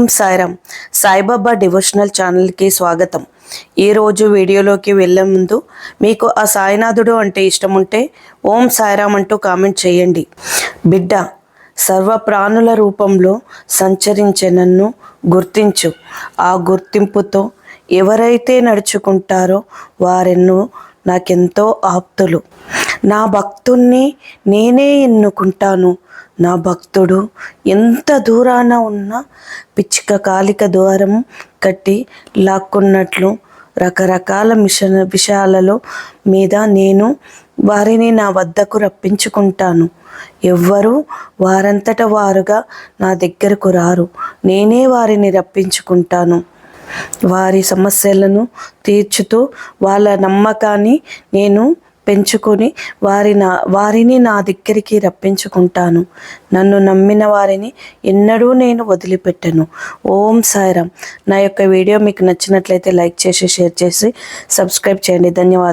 ఓం Sairam. Saibaba devotional ఛానల్కి స్వాగతం. ఈరోజు వీడియోలోకి వెళ్ళే ముందు మీకు ఆ సాయినాథుడు అంటే ఇష్టం ఉంటే ఓం సాయిరామ్ అంటూ కామెంట్ చేయండి. బిడ్డ సర్వ ప్రాణుల రూపంలో సంచరించే నన్ను గుర్తించు. ఆ గుర్తింపుతో ఎవరైతే నడుచుకుంటారో వారెన్నో నాకెంతో ఆప్తులు. నా భక్తుణ్ణి నేనే ఎన్నుకుంటాను. నా భక్తుడు ఎంత దూరాన ఉన్నా పిచ్చిక కాలిక ద్వారం కట్టి లాక్కున్నట్లు రకరకాల మిషన్ విషయాలలో మీద నేను వారిని నా వద్దకు రప్పించుకుంటాను. ఎవ్వరూ వారంతట వారుగా నా దగ్గరకు రారు. నేనే వారిని రప్పించుకుంటాను. వారి సమస్యలను తీర్చుతూ వాళ్ళ నమ్మకాన్ని నేను పెంచుకొని వారి నా వారిని నా దగ్గరికి రప్పించుకుంటాను. నన్ను నమ్మిన వారిని ఎన్నడూ నేను వదిలిపెట్టను. ఓం సాయిరామ్. నా యొక్క వీడియో మీకు నచ్చినట్లయితే లైక్ చేసి షేర్ చేసి సబ్స్క్రైబ్ చేయండి. ధన్యవాదాలు.